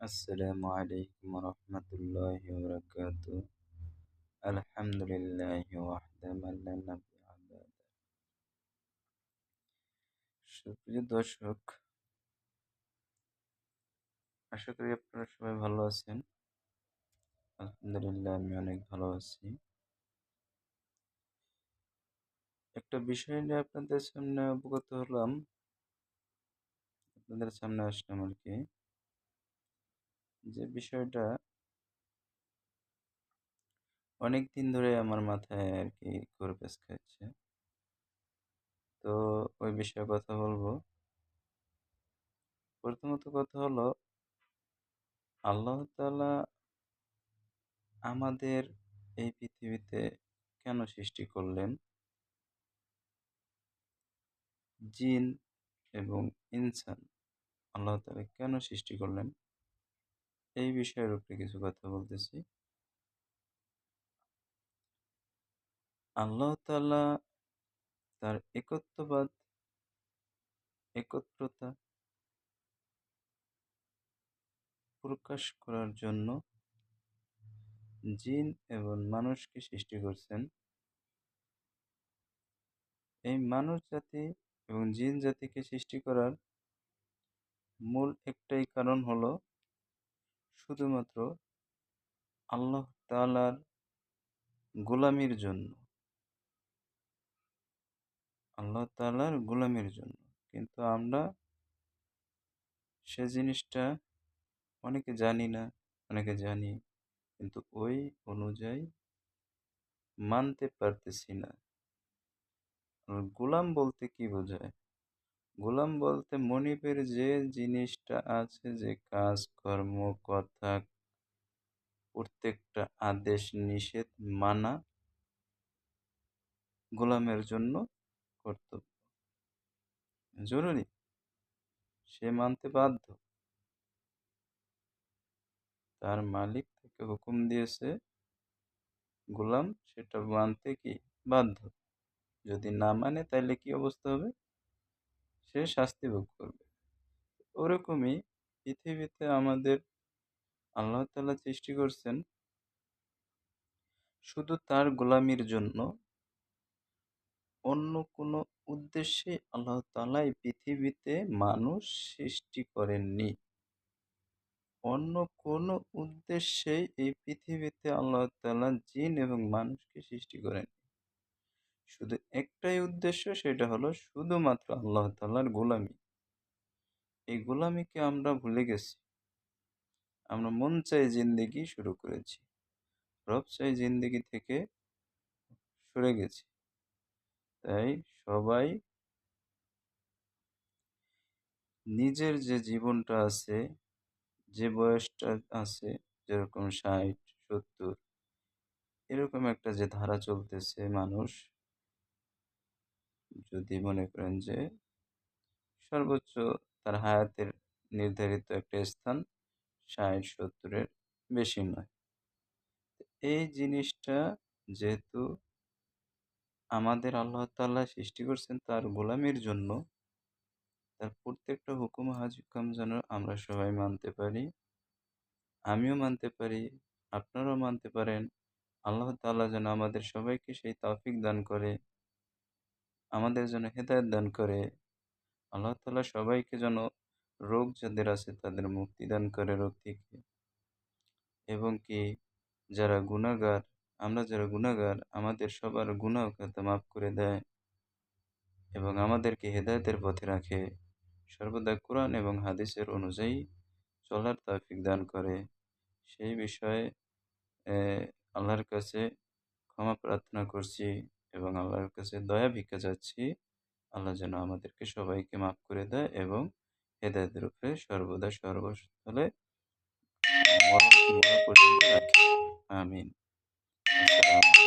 আসসালামু আলাইকুম রহমতুল্লাহ বরকাত আলহামদুলিল্লাহ সুপ্রিয় দর্শক, আশা করি আপনারা সবাই ভালো আছেন। আলহামদুলিল্লাহ, আমি অনেক ভালো আছি। একটা বিষয় নিয়ে আপনাদের সামনে অবগত হলাম। আপনাদের সামনে আসলাম আর কি। যে বিষয়টা অনেক দিন ধরে আমার মাথায় আর কি ঘুরপাক খাচ্ছে। তো ওই বিষয়ে কথা বলব। প্রথমত কথা হলো, আল্লাহ তাআলা আমাদের এই পৃথিবীতে কেন সৃষ্টি করলেন? জিন এবং ইনসান, আল্লাহ তাআলা কেন সৃষ্টি করলেন? এই বিষয়ের উপরে কিছু কথা বলতেছি। আল্লাহ তাআলা তার একত্ববাদ, একত্রতা প্রকাশ করার জন্য জিন এবং মানুষকে সৃষ্টি করছেন। এই মানুষ জাতি এবং জিন জাতিকে সৃষ্টি করার মূল একটাই কারণ হলো শুধুমাত্র আল্লাহ তাআলার গোলামির জন্য। আল্লাহ তাআলার গোলামির জন্য। কিন্তু আমরা সে জিনিসটা অনেকে জানি না, অনেকে জানি, কিন্তু ওই অনুযায়ী মানতে পারতেছি না। গোলাম বলতে কি বোঝায়? গোলাম বলতে মনিবের যে জিনিসটা আছে, যে কাজ, কর্ম, কথা, প্রত্যেকটা আদেশ, নিষেধ মানা গোলামের জন্য কর্তব্য। জরুরি। সে মানতে বাধ্য। তার মালিক তাকে হুকুম দিয়েছে, গোলাম সেটা মানতে কি বাধ্য? যদি না মানে তাহলে কি অবস্থা হবে? সে শাস্তি ভোগ করবে। ওরকমই পৃথিবীতে আমাদের আল্লাহ তালা সৃষ্টি করছেন শুধু তার গোলামির জন্য। অন্য কোনো উদ্দেশ্যে আল্লাহ তালা এই পৃথিবীতে মানুষ সৃষ্টি করেননি। অন্য কোনো উদ্দেশ্যে এই পৃথিবীতে আল্লাহ তালা জিন এবং মানুষকে সৃষ্টি করেন শুধু একটাই উদ্দেশ্য সেটা হলো শুধুমাত্র আল্লাহ তালার গোলামি। এই গোলামিকে আমরা ভুলে গেছি। আমরা মন চাই জিন্দিগি শুরু করেছি। রব চাই জিন্দিগি থেকে সরে গেছি। তাই সবাই নিজের যে জীবনটা আছে, যে বয়সটা আছে, যেরকম ষাট, সত্তর, এরকম একটা যে ধারা চলতেছে মানুষ যদি মনে করেন যে সর্বোচ্চ তার হায়াতের নির্ধারিত একটা স্থান ষাট, সত্তরের বেশি নয়। এই জিনিসটা যেহেতু আমাদের আল্লাহ তাল্লাহ সৃষ্টি করছেন তার গোলামির জন্য, তার প্রত্যেকটা হুকুম হাজুকাম যেন আমরা সবাই মানতে পারি, আমিও মানতে পারি, আপনারাও মানতে পারেন, আল্লাহ তাল্লাহ যেন আমাদের সবাইকে সেই তৌফিক দান করে আমাদের যেন হেদায়ত দান করে। আল্লাহ তাল্লাহ সবাইকে যেন রোগ যাদের আছে তাদের মুক্তি দান করে রোগ থেকে। এবং কি যারা গুণাগার আমরা যারা গুণাগার আমাদের সবার গুণাও মাফ করে দেয় এবং আমাদেরকে হেদায়তের পথে রাখে। সর্বদা কোরআন এবং হাদিসের অনুযায়ী চলার তৌফিক দান করে। সেই বিষয়ে আল্লাহর কাছে ক্ষমা প্রার্থনা করছি। এবং আল্লাহর কাছে দয়া ভিক্ষা যাচ্ছি আল্লাহ যেন আমাদেরকে সবাইকে মাফ করে দেয় এবং হেদায়তের উপরে সর্বদা সর্বস্থলে আমিন। আসসালাম